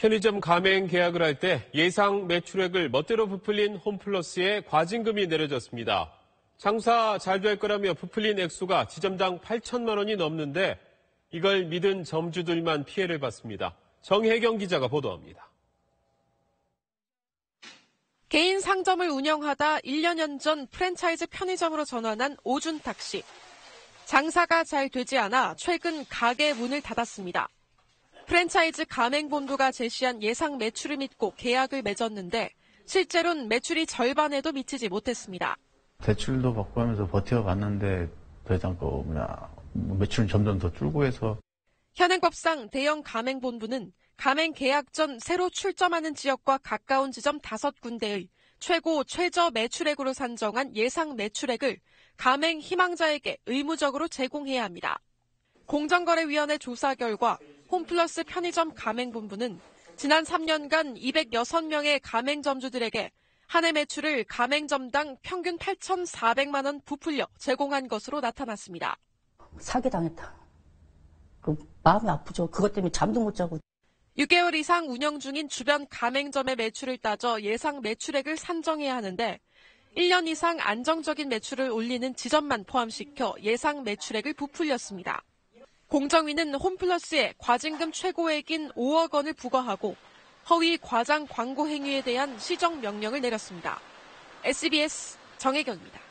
편의점 가맹 계약을 할 때 예상 매출액을 멋대로 부풀린 홈플러스에 과징금이 내려졌습니다. 장사 잘 될 거라며 부풀린 액수가 지점당 8천만 원이 넘는데 이걸 믿은 점주들만 피해를 봤습니다. 정혜경 기자가 보도합니다. 개인 상점을 운영하다 1년여 전 프랜차이즈 편의점으로 전환한 오준탁 씨. 장사가 잘 되지 않아 최근 가게 문을 닫았습니다. 프랜차이즈 가맹본부가 제시한 예상 매출을 믿고 계약을 맺었는데 실제로는 매출이 절반에도 미치지 못했습니다. 대출도 받고 하면서 버텨봤는데 더 이상 그 뭐냐 매출은 점점 더 줄고 해서 현행법상 대형 가맹본부는 가맹 계약 전 새로 출점하는 지역과 가까운 지점 5군데의 최고 최저 매출액으로 산정한 예상 매출액을 가맹 희망자에게 의무적으로 제공해야 합니다. 공정거래위원회 조사 결과 홈플러스 편의점 가맹본부는 지난 3년간 206명의 가맹점주들에게 한 해 매출을 가맹점당 평균 8,400만 원 부풀려 제공한 것으로 나타났습니다. 사기당했다. 그 마음이 아프죠. 그것 때문에 잠도 못 자고 6개월 이상 운영 중인 주변 가맹점의 매출을 따져 예상 매출액을 산정해야 하는데 1년 이상 안정적인 매출을 올리는 지점만 포함시켜 예상 매출액을 부풀렸습니다. 공정위는 홈플러스에 과징금 최고액인 5억 원을 부과하고 허위 과장 광고 행위에 대한 시정 명령을 내렸습니다. SBS 정혜경입니다.